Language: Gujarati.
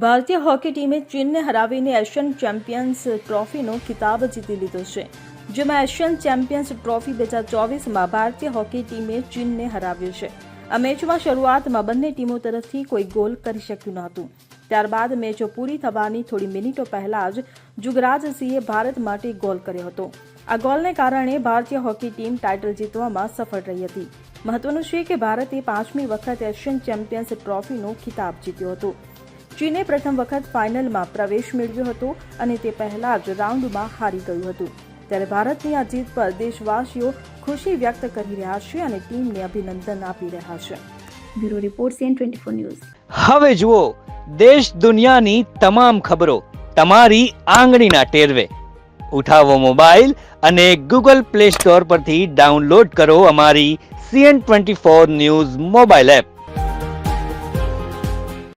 ભારતીય હોકી ટીમે ચીનને હરાવીને એશિયન ચેમ્પિયન્સ ટ્રોફીનો ખિતાબ જીતી લીધો છે, જેમાં એશિયન ચેમ્પિયન્સ ટ્રોફી બે હજાર ચોવીસમાં ભારતીય હોકી ટીમે ચીનને હરાવ્યું છે. આ મેચમાં શરૂઆતમાં બંને ટીમો તરફથી કોઈ ગોલ કરી શક્યું નહોતું ત્યારબાદ મેચ પૂરી થવાની થોડી મિનિટો પહેલા જ જુગરાજસિંહે ભારત માટે ગોલ કર્યો હતો. આ ગોલને કારણે ભારતીય હોકી ટીમ ટાઇટલ જીતવામાં સફળ રહી હતી. મહત્વનું છે કે ભારતે પાંચમી વખત એશિયન ચેમ્પિયન્સ ટ્રોફીનો ખિતાબ જીત્યો હતો. ચીને પ્રથમ વખત ફાઇનલમાં પ્રવેશ મેળવ્યો હતો અને તે પહેલા જ રાઉન્ડમાં હારી ગયું હતું. ત્યારે ભારતની આ જીત પર દેશવાસીઓ ખુશી વ્યક્ત કરી રહ્યા છે અને ટીમને અભિનંદન આપી રહ્યા છે. Bureau report CN twenty four news. હવે જુઓ દેશ દુનિયાની તમામ ખબરો તમારી આંગળીના ટેરવે. ઉઠાવો મોબાઈલ અને ગૂગલ પ્લે સ્ટોર પરથી ડાઉનલોડ કરો અમારી CN twenty four news mobile app.